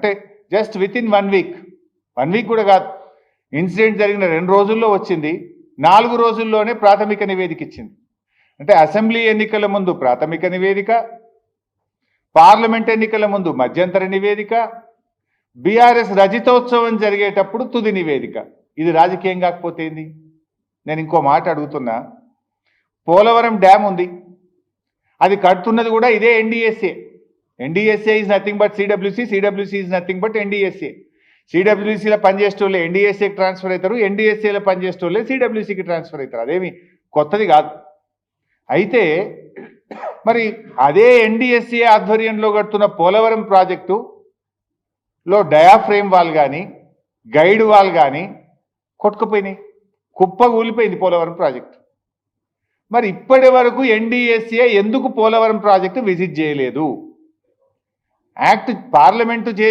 అంటే just within one week one week కూడా కాదు. ఇన్సిడెంట్ జరిగిన రెండు రోజుల్లో వచ్చింది. నాలుగు రోజుల్లోనే ప్రాథమిక నివేదిక ఇచ్చింది. అంటే అసెంబ్లీ ఎన్నికల ముందు ప్రాథమిక నివేదిక పార్లమెంట్ ఎన్నికల ముందు మధ్యంతర నివేదిక బీఆర్ఎస్ రజితోత్సవం జరిగేటప్పుడు తుది నివేదిక. ఇది రాజకీయం కాకపోతే ఏంది? నేను ఇంకో మాట అడుగుతున్నా. పోలవరం డ్యామ్ ఉంది. అది కడుతున్నది కూడా ఇదే NDSA NDSA is nothing but CWC CWC is nothing but NDSA సిడబ్ల్యూసీలో పనిచేసేటోళ్ళే ఎన్డీఎస్ఏకి ట్రాన్స్ఫర్ అవుతారు ఎన్డీఎస్ఏలో పనిచేసేటోళ్ళే సిడబ్ల్యూసీకి ట్రాన్స్ఫర్ అవుతారు. అదేమి కొత్తది కాదు. అయితే మరి అదే ఎన్డీఎస్ఏ ఆధ్వర్యంలో కడుతున్న పోలవరం ప్రాజెక్టు లో డయాఫ్రేమ్ వాల్ కానీ గైడ్ వాల్ కానీ కొట్టుకుపోయినాయి. కుప్ప కూలిపోయింది పోలవరం ప్రాజెక్టు. మరి ఇప్పటి వరకు ఎన్డీఎస్ఏ ఎందుకు పోలవరం ప్రాజెక్టు విజిట్ చేయలేదు? యాక్ట్ పార్లమెంటు చే